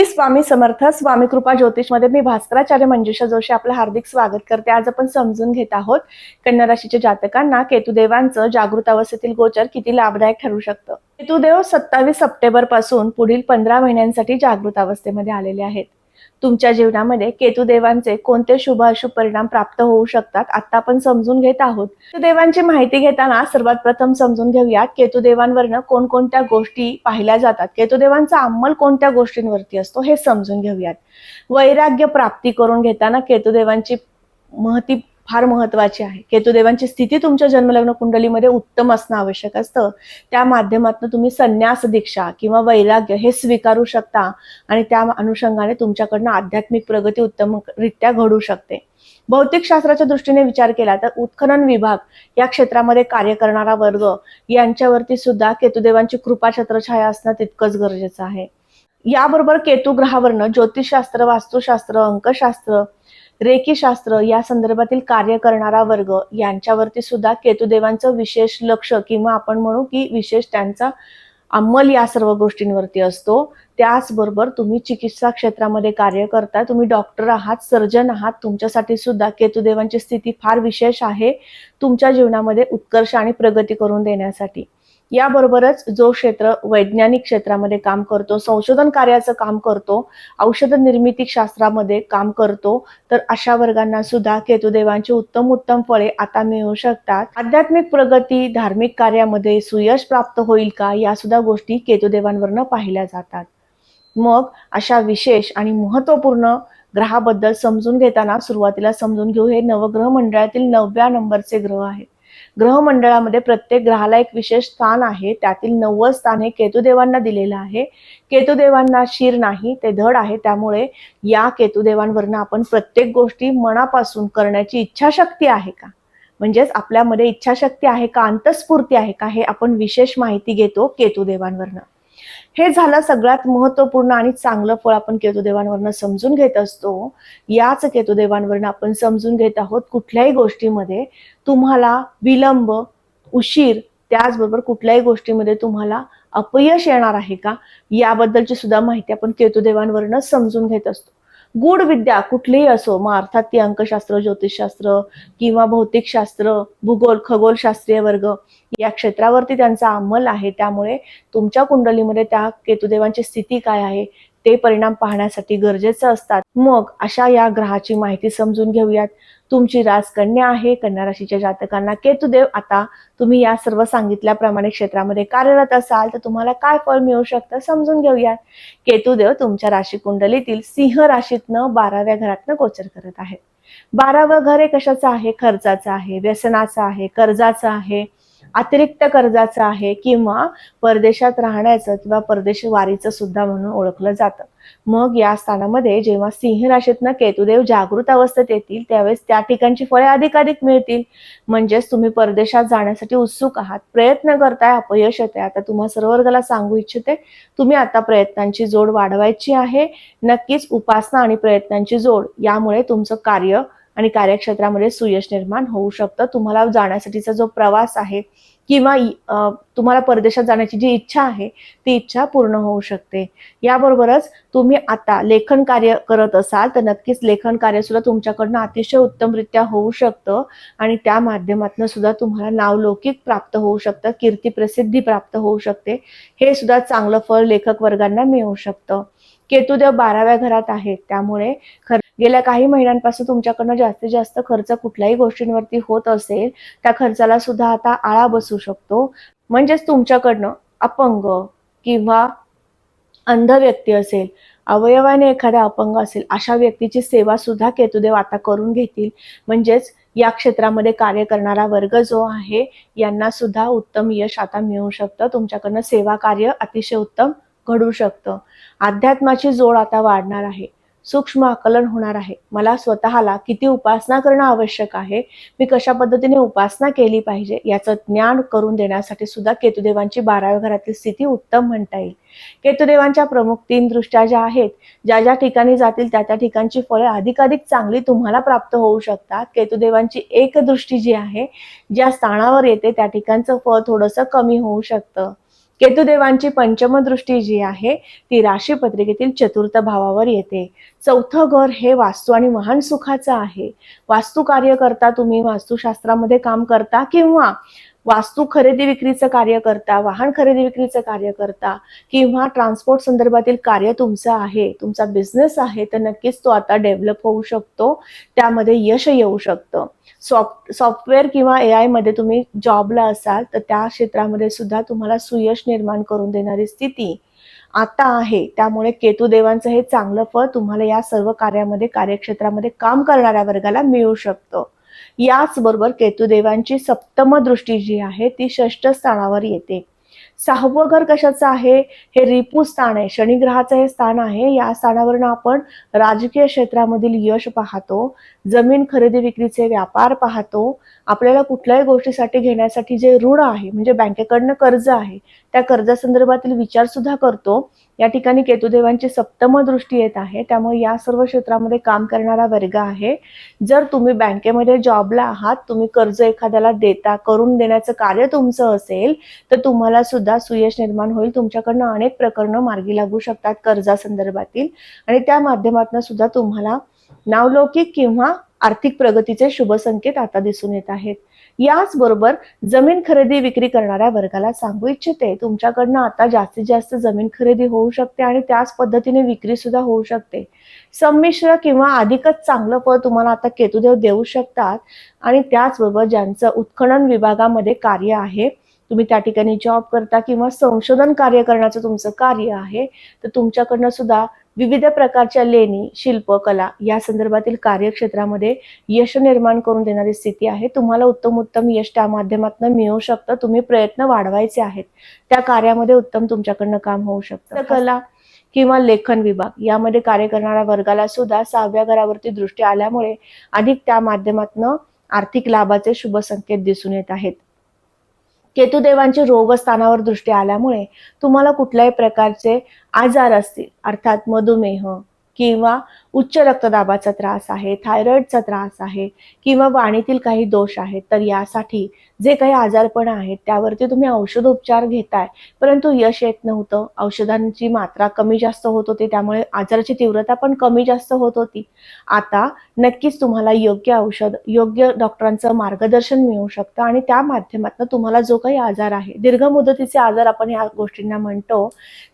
श्री स्वामी समर्थ स्वामी कृपा ज्योतिषमध्ये मी भास्कराचार्य मंजुषा जोशी आपलं हार्दिक स्वागत करते. आज आपण समजून घेत आहोत कन्या राशीच्या जातकांना केतुदेवांचं जागृत अवस्थेतील गोचर किती लाभदायक ठरू शकतं? केतुदेव सत्तावीस सप्टेंबरपासून पुढील पंधरा महिन्यांसाठी जागृत अवस्थेमध्ये आलेले आहेत. तुमच्या जीवनामध्ये केतुदेवांचे कोणते शुभ अशुभ परिणाम प्राप्त होऊ शकतात आता आपण समजून घेत आहोत. केतुदेवांची माहिती घेताना सर्वात प्रथम समजून घेऊयात केतुदेवांवरनं कोणकोणत्या गोष्टी पाहिल्या जातात? केतुदेवांचा अंमल कोणत्या गोष्टींवरती असतो हे समजून घेऊयात. वैराग्य प्राप्ती करून घेताना केतुदेवांची महती फार महत्वाची आहे. केतुदेवांची स्थिती तुमच्या जन्मलग्न कुंडलीमध्ये उत्तम असणं आवश्यक असतं. त्या माध्यमातून तुम्ही संन्यास दीक्षा किंवा वैराग्य हे स्वीकारू शकता आणि त्या अनुषंगाने तुमच्याकडनं आध्यात्मिक प्रगती उत्तमरित्या घडू शकते. भौतिक शास्त्राच्या दृष्टीने विचार केला तर उत्खनन विभाग या क्षेत्रामध्ये कार्य करणारा वर्ग यांच्यावरती सुद्धा केतुदेवांची कृपा छत्रछाया असणं तितकंच गरजेचं आहे. याबरोबर केतू ग्रहावरनं ज्योतिषशास्त्र वास्तुशास्त्र अंकशास्त्र रेकीशास्त्र या संदर्भातील कार्य करणारा वर्ग यांच्यावरती सुद्धा केतुदेवांचं विशेष लक्ष किंवा आपण म्हणू की विशेष त्यांचा अंमल या सर्व गोष्टींवरती असतो. त्याचबरोबर तुम्ही चिकित्सा क्षेत्रामध्ये कार्य करता तुम्ही डॉक्टर आहात सर्जन आहात तुमच्यासाठी सुद्धा केतुदेवांची स्थिती फार विशेष आहे तुमच्या जीवनामध्ये उत्कर्ष आणि प्रगती करून देण्यासाठी. याबरोबरच जो क्षेत्र वैज्ञानिक क्षेत्रामध्ये काम करतो संशोधन कार्याचं काम करतो औषध निर्मिती शास्त्रामध्ये काम करतो तर अशा वर्गांना सुद्धा केतुदेवांची उत्तम उत्तम फळे आता मिळू शकतात. आध्यात्मिक प्रगती धार्मिक कार्यामध्ये सुयश प्राप्त होईल का या सुद्धा गोष्टी केतुदेवांवरनं पाहिल्या जातात. मग अशा विशेष आणि महत्त्वपूर्ण ग्रहाबद्दल समजून घेताना सुरुवातीला समजून घेऊ हे नवग्रह मंडळातील नवव्या नंबरचे ग्रह आहेत. ग्रह मंडळामध्ये प्रत्येक ग्रहाला एक विशेष स्थान आहे. त्यातील नव्वद स्थान हे केतुदेवांना दिलेलं आहे. केतुदेवांना शिर नाही ते धड आहे. त्यामुळे या केतुदेवांवरनं आपण प्रत्येक गोष्टी मनापासून करण्याची इच्छाशक्ती आहे का? म्हणजेच आपल्यामध्ये इच्छाशक्ती आहे का? अंतस्फूर्ती आहे का? हे आपण विशेष माहिती घेतो केतुदेवांवरनं. हे झालं सगळ्यात महत्त्वपूर्ण आणि चांगलं फळ आपण केतुदेवांवरनं समजून घेत असतो. याच केतुदेवांवरनं आपण समजून घेत आहोत कुठल्याही गोष्टीमध्ये तुम्हाला विलंब उशीर त्याचबरोबर कुठल्याही गोष्टीमध्ये तुम्हाला अपयश येणार आहे का? याबद्दलची सुद्धा माहिती आपण केतुदेवांवरनं समजून घेत असतो. गूढ विद्या कुठलीही असो मग अर्थात ती अंकशास्त्र ज्योतिषशास्त्र किंवा भौतिकशास्त्र भूगोल खगोलशास्त्रीय वर्ग या क्षेत्रावरती त्यांचा अंमल आहे. त्यामुळे तुमच्या कुंडलीमध्ये त्या केतुदेवांची स्थिती काय आहे? ते परिणाम पाहण्यासाठी गरजेचं असतात. मग अशा या ग्रहाची माहिती समजून घेऊयात. तुमची राजकन्या आहे. कन्या राशीच्या जातकांना केतुदेव. आता तुम्ही या सर्व सांगितल्याप्रमाणे क्षेत्रामध्ये कार्यरत असाल तर तुम्हाला काय फळ मिळू शकतं समजून घेऊयात. केतुदेव तुमच्या राशी कुंडलीतील सिंह राशीतनं बाराव्या घरातनं गोचर करत आहे. बारावं घर हे कशाचं आहे? खर्चाचं आहे व्यसनाचं आहे कर्जाचं आहे. अतिरिक्त कर्जाचं आहे किंवा परदेशात राहण्याचं किंवा परदेश वारीचं सुद्धा म्हणून ओळखलं जातं. मग या स्थानामध्ये जेव्हा सिंह राशीतनं केतुदेव जागृत अवस्थेत येतील त्यावेळेस त्या ठिकाणची फळे अधिकाधिक मिळतील. म्हणजेच तुम्ही परदेशात जाण्यासाठी उत्सुक आहात प्रयत्न करताय अपयश येते आता तुम्हा सर्व वर्गाला सांगू इच्छिते तुम्ही आता प्रयत्नांची जोड वाढवायची आहे. नक्कीच उपासना आणि प्रयत्नांची जोड यामुळे तुमचं कार्य आणि कार्यक्षेत्रामध्ये सुयश निर्माण होऊ शकतं. तुम्हाला जाण्यासाठीचा जो प्रवास आहे किंवा तुम्हाला परदेशात जाण्याची जी इच्छा आहे ती इच्छा पूर्ण होऊ शकते. याबरोबरच तुम्ही आता लेखन कार्य करत असाल तर नक्कीच लेखन कार्य सुद्धा तुमच्याकडनं अतिशय उत्तमरित्या होऊ शकतं आणि त्या माध्यमातून सुद्धा तुम्हाला नावलौकिक प्राप्त होऊ शकतं कीर्ती प्रसिद्धी प्राप्त होऊ शकते. हे सुद्धा चांगलं फळ लेखक वर्गांना मिळू शकतं. केतुदेव बाराव्या घरात आहेत त्यामुळे खर गेल्या काही महिन्यांपासून तुमच्याकडनं जास्तीत जास्त खर्च कुठल्याही गोष्टींवरती होत असेल त्या खर्चाला सुद्धा आता आळा बसू शकतो. म्हणजेच तुमच्याकडनं अपंग किंवा अंध व्यक्ती असेल अवयवाने एखादा अपंग असेल अशा व्यक्तीची सेवा सुद्धा केतुदेव आता करून घेतील. म्हणजेच या क्षेत्रामध्ये कार्य करणारा वर्ग जो आहे यांना सुद्धा उत्तम यश आता मिळू शकतं. तुमच्याकडनं सेवा कार्य अतिशय उत्तम घडू शकतं. अध्यात्माची जोड आता वाढणार आहे. सूक्ष्म आकलन होणार आहे. मला स्वतःला किती उपासना करणं आवश्यक आहे? मी कशा पद्धतीने उपासना केली पाहिजे? याचं ज्ञान करून देण्यासाठी सुद्धा केतुदेवांची बाराव्या घरातील स्थिती उत्तम म्हणता येईल. केतुदेवांच्या प्रमुख तीन दृष्ट्या ज्या आहेत ज्या ज्या ठिकाणी जातील त्या त्या ठिकाणची फळे अधिकाधिक चांगली तुम्हाला प्राप्त होऊ शकतात. केतुदेवांची एक दृष्टी जी आहे ज्या स्थानावर येते त्या ठिकाणचं फळ थोडंसं कमी होऊ शकतं. केतुदेवांची पंचम दृष्टी जी आहे ती राशी पत्रिकेतील चतुर्थ भावावर येते. चौथं घर हे वास्तू आणि महान सुखाचं आहे. वास्तू कार्य करता तुम्ही वास्तुशास्त्रामध्ये काम करता किंवा वास्तू खरेदी विक्रीचं कार्य करता वाहन खरेदी विक्रीचं कार्य करता किंवा ट्रान्सपोर्ट संदर्भातील कार्य तुमचं आहे तुमचा बिझनेस आहे तर नक्कीच तो आता डेव्हलप होऊ शकतो. त्यामध्ये यश येऊ शकतं. सॉफ्ट सॉफ्टवेअर किंवा ए आयमध्ये तुम्ही जॉबला असाल तर त्या क्षेत्रामध्ये सुद्धा तुम्हाला सुयश निर्माण करून देणारी स्थिती आता आहे. त्यामुळे केतुदेवांचं हे चांगलं फळ तुम्हाला या सर्व कार्यामध्ये कार्यक्षेत्रामध्ये काम करणाऱ्या वर्गाला मिळू शकतं. याचबरोबर केतुदेवांची सप्तम दृष्टी जी आहे ती षष्ठ स्थानावर येते. सहावं घर कशाचं आहे? हे रिपू स्थान आहे. शनिग्रहाचं हे स्थान आहे. या स्थानावरून आपण राजकीय क्षेत्रामधील यश पाहतो. जमीन खरेदी विक्रीचे व्यापार पाहतो. आपल्याला कुठल्याही गोष्टीसाठी घेण्यासाठी जे ऋण आहे म्हणजे बँकेकडनं कर्ज आहे त्या कर्जासंदर्भातील विचार सुद्धा करतो. या ठिकाणी केतुदेवांची सप्तम दृष्टी येत आहे. त्यामुळे या सर्व क्षेत्रामध्ये काम करणारा वर्ग आहे. जर तुम्ही बँकेमध्ये जॉबला आहात तुम्ही कर्ज एखाद्याला देता करून देण्याचं कार्य तुमचं असेल तर तुम्हाला सुद्धा सुयश निर्माण होईल. तुमच्याकडनं अनेक प्रकरणं मार्गी लागू शकतात कर्जासंदर्भातील आणि त्या माध्यमातून सुद्धा तुम्हाला नावलौकिक किंवा आर्थिक प्रगतीचे शुभ संकेत आता दिसून येत आहेत. याचबरोबर जमीन खरेदी विक्री करणाऱ्या वर्गाला सांगू इच्छिते तुमच्याकडनं आता जास्तीत जास्त जमीन खरेदी होऊ शकते आणि त्याच पद्धतीने विक्री सुद्धा होऊ शकते. संमिश्र किंवा अधिकच चांगलं फळ तुम्हाला आता केतुदेव देऊ शकतात. आणि त्याचबरोबर ज्यांचं उत्खनन विभागामध्ये कार्य आहे तुम्ही त्या ठिकाणी जॉब करता किंवा संशोधन कार्य करण्याचं तुमचं कार्य आहे तर तुमच्याकडनं सुद्धा विविध प्रकारच्या लेणी शिल्प कला या संदर्भातील कार्यक्षेत्रामध्ये यश निर्माण करून देणारी स्थिती आहे. तुम्हाला उत्तम उत्तम यश त्या माध्यमातून मिळू शकतं. तुम्ही प्रयत्न वाढवायचे आहेत. त्या कार्यामध्ये उत्तम तुमच्याकडनं काम होऊ शकतं. कला किंवा लेखन विभाग यामध्ये कार्य करणाऱ्या वर्गाला सुद्धा सहाव्या घरावरती दृष्टी आल्यामुळे अधिक त्या माध्यमातून आर्थिक लाभाचे शुभ संकेत दिसून येत आहेत. केतुदेवांची रोग स्थानावर दृष्टी आल्यामुळे तुम्हाला कुठल्याही प्रकारचे आजार असतील अर्थात मधुमेह किंवा उच्च रक्तदाबाचा त्रास आहे थायरॉइडचा त्रास आहे किंवा वाणीतील काही दोष आहेत तर यासाठी जे काही आजारपण आहेत त्यावरती तुम्ही औषधोपचार घेताय. परंतु यश येत नव्हतं औषधांची मात्रा कमी जास्त होत होती त्यामुळे आजाराची तीव्रता पण कमी जास्त होत होती. आता नक्कीच तुम्हाला योग्य औषध योग्य डॉक्टरांचं मार्गदर्शन मिळू शकतं आणि त्या माध्यमातून तुम्हाला जो काही आजार आहे दीर्घ मुदतीचे आजार आपण या गोष्टींना म्हणतो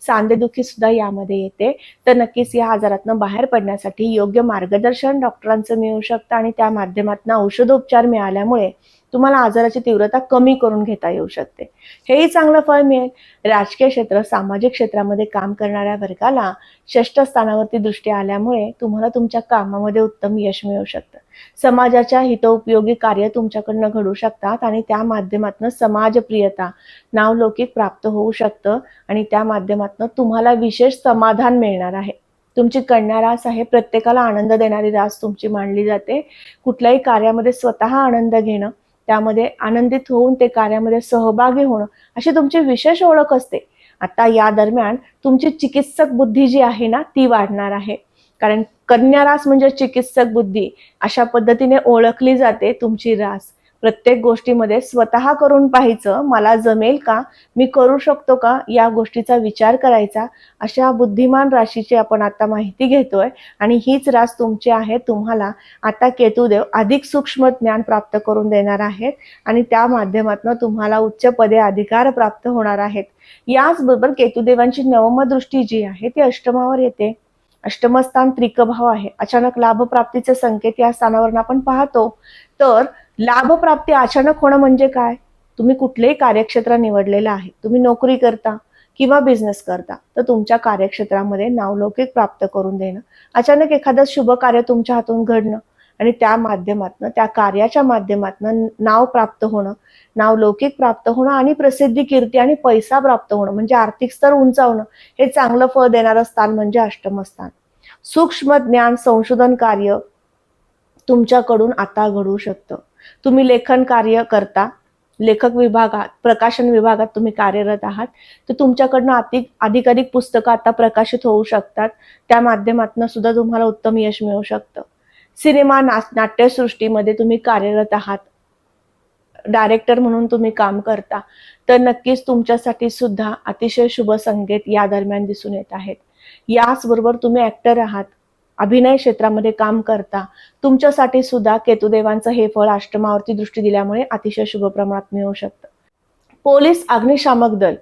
सांधेदुखी सुद्धा यामध्ये येते. तर नक्कीच या आजारातनं बाहेर पडण्यासाठी योग्य मार्गदर्शन डॉक्टरांचं मिळू शकतं आणि त्या माध्यमातून औषधोपचार मिळाल्यामुळे तुम्हाला आजाराची तीव्रता कमी करून घेता येऊ शकते. हेही चांगलं फळ मिळेल. राजकीय क्षेत्र सामाजिक क्षेत्रामध्ये काम करणाऱ्या वर्गाला षष्ठ स्थानावरती दृष्टी आल्यामुळे तुम्हाला तुमच्या कामामध्ये उत्तम यश मिळू शकतं. समाजाच्या हितोपयोगी कार्य तुमच्याकडनं घडू शकतात आणि त्या माध्यमातून समाजप्रियता नावलौकिक प्राप्त होऊ शकतं आणि त्या माध्यमातून तुम्हाला विशेष समाधान मिळणार आहे. तुमची कन्या रास आहे प्रत्येकाला आनंद देणारी रास तुमची मानली जाते. कुठल्याही कार्यामध्ये स्वतः आनंद घेणं त्यामध्ये आनंदित होऊन ते कार्यामध्ये सहभागी होणं अशी तुमची विशेष ओळख असते. आता या दरम्यान तुमची चिकित्सक बुद्धी जी आहे ना ती वाढणार आहे. कारण कन्या रास म्हणजे चिकित्सक बुद्धी अशा पद्धतीने ओळखली जाते तुमची रास. प्रत्येक गोष्टीमध्ये स्वतः करून पाहायचं मला जमेल का मी करू शकतो का या गोष्टीचा विचार करायचा अशा बुद्धिमान राशीची आपण आता माहिती घेतोय. आणि हीच रास तुमची आहे तुम्हाला आता केतुदेव अधिक सूक्ष्म ज्ञान प्राप्त करून देणार आहेत. आणि त्या माध्यमातून तुम्हाला उच्च पदे अधिकार प्राप्त होणार आहेत. याचबरोबर केतुदेवांची नवम दृष्टी जी आहे ती अष्टमावर येते. अष्टमस्थान त्रिकभाव आहे. अचानक लाभप्राप्तीचे संकेत या स्थानावरून आपण पाहतो. तर लाभप्राप्ती अचानक होणं म्हणजे काय? तुम्ही कुठलेही कार्यक्षेत्र निवडलेलं आहे. तुम्ही नोकरी करता किंवा बिझनेस करता तर तुमच्या कार्यक्षेत्रामध्ये नावलौकिक प्राप्त करून देणं. अचानक एखादं शुभ कार्य तुमच्या हातून घडणं आणि त्या माध्यमातनं त्या कार्याच्या माध्यमातनं नाव प्राप्त होणं नावलौकिक प्राप्त होणं आणि प्रसिद्धी कीर्ती आणि पैसा प्राप्त होणं म्हणजे आर्थिक स्तर उंचावणं हे चांगलं फळ देणारं स्थान म्हणजे अष्टमस्थान सूक्ष्म ज्ञान संशोधन कार्य तुमच्याकडून आता घडू शकतं. तुम्ही लेखन कार्य करता लेखक विभागात प्रकाशन विभागात तुम्ही कार्यरत आहात तर तुमच्याकडनं अधिक अधिकाधिक पुस्तकं आता प्रकाशित होऊ शकतात. त्या माध्यमातून सुद्धा तुम्हाला उत्तम यश मिळू शकतं. सिनेमा नाट्यसृष्टीमध्ये तुम्ही कार्यरत आहात. डायरेक्टर म्हणून तुम्ही काम करता. तर नक्कीच तुमच्यासाठी सुद्धा अतिशय शुभ संकेत या दरम्यान दिसून येत आहेत. याचबरोबर तुम्ही ऍक्टर आहात. अभिनय क्षेत्रामध्ये काम करता. तुमच्यासाठी सुद्धा केतुदेवांचं हे फळ आश्रमावरती दृष्टी दिल्यामुळे अतिशय शुभ प्रमाणात मिळू शकतं. पोलीस अग्निशामक दल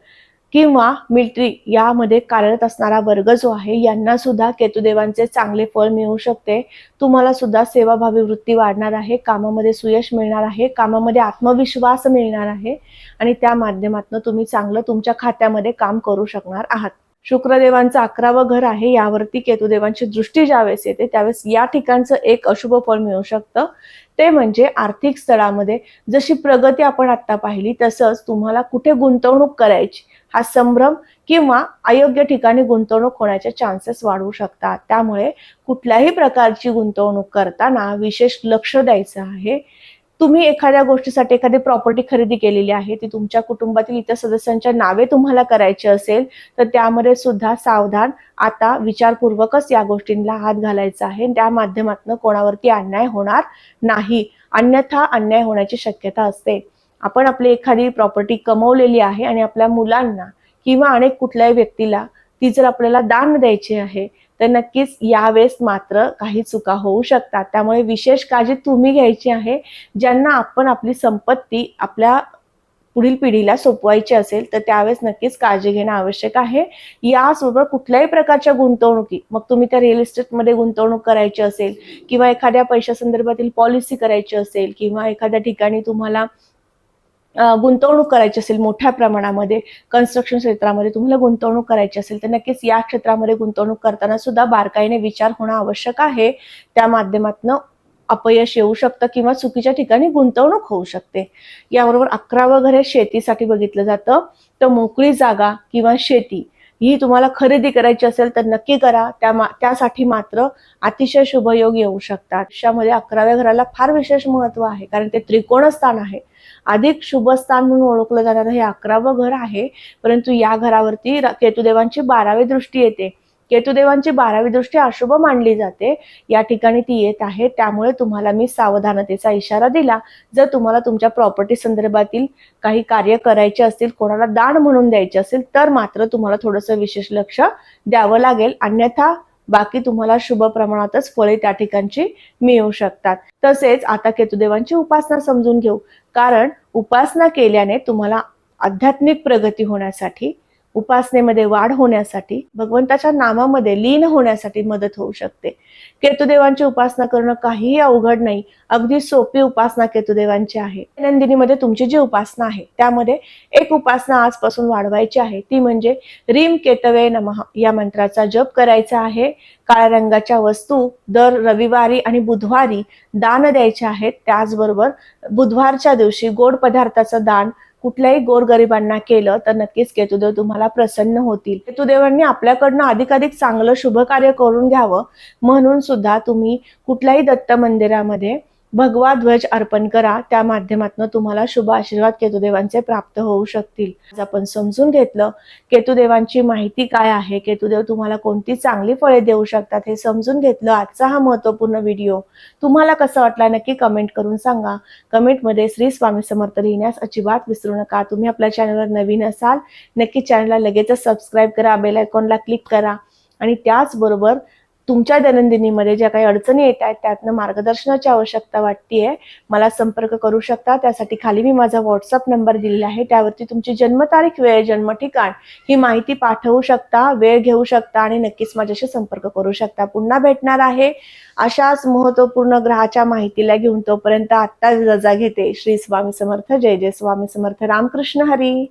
किंवा मिलिटरी यामध्ये कार्यरत असणारा वर्ग जो आहे यांना सुद्धा केतुदेवांचे चांगले फळ मिळू शकते. तुम्हाला सुद्धा सेवाभावी वृत्ती वाढणार आहे कामामध्ये सुयश मिळणार आहे कामामध्ये आत्मविश्वास मिळणार आहे आणि त्या माध्यमातून तुम्ही चांगलं तुमच्या खात्यामध्ये काम करू शकणार आहात. शुक्रदेवांचं अकरावं घर आहे यावरती केतुदेवांची दृष्टी ज्यावेळेस येते त्यावेळेस या ठिकाणचं एक अशुभ फळ मिळू शकतं. ते म्हणजे आर्थिक स्थळामध्ये जशी प्रगती आपण आता पाहिली तसंच तुम्हाला कुठे गुंतवणूक करायची हा संभ्रम किंवा अयोग्य ठिकाणी गुंतवणूक होण्याचे चान्सेस वाढवू शकतात. त्यामुळे कुठल्याही प्रकारची गुंतवणूक करताना विशेष लक्ष द्यायचं आहे. तुम्ही एखाद्या गोष्टीसाठी एखादी प्रॉपर्टी खरेदी केलेली आहे ती तुमच्या कुटुंबातील इतर सदस्यांच्या नावे तुम्हाला करायची असेल तर त्यामध्ये सुद्धा सावधान आता विचारपूर्वकच या गोष्टींना हात घालायचा आहे. त्या माध्यमातून कोणावरती अन्याय होणार नाही. अन्यथा अन्याय होण्याची शक्यता असते. आपण आपली एखादी प्रॉपर्टी कमवलेली आहे आणि आपल्या मुलांना किंवा अनेक कुठल्याही व्यक्तीला ती जर आपल्याला दान द्यायची आहे तर नक्कीच यावेळेस मात्र काही चुका होऊ शकतात. त्यामुळे विशेष काळजी तुम्ही घ्यायची आहे. ज्यांना आपण आपली संपत्ती आपल्या पुढील पिढीला सोपवायची असेल तर त्यावेळेस नक्कीच काळजी घेणं आवश्यक आहे. याचबरोबर कुठल्याही प्रकारच्या गुंतवणुकी मग तुम्ही त्या रिअल इस्टेटमध्ये गुंतवणूक करायची असेल किंवा एखाद्या पैशा संदर्भातील पॉलिसी करायची असेल किंवा एखाद्या ठिकाणी तुम्हाला गुंतवणूक करायची असेल मोठ्या प्रमाणामध्ये कन्स्ट्रक्शन क्षेत्रामध्ये तुम्हाला गुंतवणूक करायची असेल तर नक्कीच या क्षेत्रामध्ये गुंतवणूक करताना सुद्धा बारकाईने विचार होणं आवश्यक आहे. त्या माध्यमातून अपयश येऊ शकतं किंवा चुकीच्या ठिकाणी गुंतवणूक होऊ शकते. याबरोबर अकरावं घर हे शेतीसाठी बघितलं जातं तर मोकळी जागा किंवा शेती ही तुम्हाला खरेदी करायची असेल तर नक्की करा. त्या मा त्यासाठी मात्र अतिशय शुभयोग येऊ शकतात. अशामध्ये अकराव्या घराला फार विशेष महत्त्व आहे कारण ते त्रिकोण स्थान आहे. अधिक शुभ स्थान म्हणून ओळखलं जाणारं हे अकरावं घर आहे. परंतु या घरावरती केतुदेवांची बारावी दृष्टी येते. केतुदेवांची बारावी दृष्टी अशुभ मानली जाते. या ठिकाणी ती येत आहे. त्यामुळे तुम्हाला मी सावधानतेचा इशारा दिला. जर तुम्हाला तुमच्या प्रॉपर्टी संदर्भातील काही कार्य करायचे असतील कोणाला दान म्हणून द्यायचे असेल तर मात्र तुम्हाला थोडंसं विशेष लक्ष द्यावं लागेल. अन्यथा बाकी तुम्हाला शुभ प्रमाणातच फळे त्या ठिकाणची मिळू शकतात. तसेच आता केतुदेवांची उपासना समजून घेऊ. कारण उपासना केल्याने तुम्हाला आध्यात्मिक प्रगती होण्यासाठी उपासनेमध्ये वाढ होण्यासाठी भगवंताच्या नामामध्ये लीन होण्यासाठी मदत होऊ शकते. केतुदेवांची उपासना करणं काहीही अवघड नाही. अगदी सोपी उपासना केतुदेवांची आहे. नंदिनीमध्ये तुमची जी उपासना आहे त्यामध्ये एक उपासना आजपासून वाढवायची आहे. ती म्हणजे रीम केतवे नमः या मंत्राचा जप करायचा आहे. काळ्या रंगाच्या वस्तू दर रविवारी आणि बुधवारी दान द्यायचे आहेत. त्याचबरोबर बुधवारच्या दिवशी गोड पदार्थाचं दान कुठल्याही गोरगरिबांना केलं तर नक्कीच केतुदेव तुम्हाला प्रसन्न होतील. केतुदेवांनी आपल्याकडनं अधिकाधिक चांगलं शुभ कार्य करून घ्यावं म्हणून सुद्धा तुम्ही कुठल्याही दत्त मंदिरामध्ये भगवा ध्वज अर्पण करा. त्या माध्यमातून तुम्हाला शुभ आशीर्वाद केतुदेवांचे प्राप्त होऊ शकतील. आज आपण समजून घेतलं केतुदेवांची माहिती काय आहे? केतुदेव तुम्हाला कोणती चांगली फळे देऊ शकतात हे समजून घेतलं. आजचा हा महत्त्वपूर्ण व्हिडिओ. तुम्हाला कसा वाटला नक्की कमेंट करून सांगा. कमेंटमध्ये श्री स्वामी समर्थ लिहिण्यास अजिबात विसरू नका. तुम्ही आपल्या चॅनलवर नवीन असाल नक्की चॅनलला लगेचच सबस्क्राईब करा बेल आयकॉनला क्लिक करा. आणि त्याचबरोबर तुमच्या दैनंदिनीमध्ये ज्या काही अडचणी येत आहेत त्यातनं मार्गदर्शनाची आवश्यकता वाटतेय. मला संपर्क करू शकता. त्यासाठी खाली मी माझा व्हॉट्सअप नंबर दिलेला आहे. त्यावरती तुमची जन्मतारीख वेळ जन्म ठिकाण ही माहिती पाठवू शकता वेळ घेऊ शकता आणि नक्कीच माझ्याशी संपर्क करू शकता. पुन्हा भेटणार आहे अशाच महत्त्वपूर्ण ग्रहाच्या माहितीला घेऊन तोपर्यंत आत्ता रजा घेते. श्री स्वामी समर्थ. जय जय स्वामी समर्थ. रामकृष्ण हरी.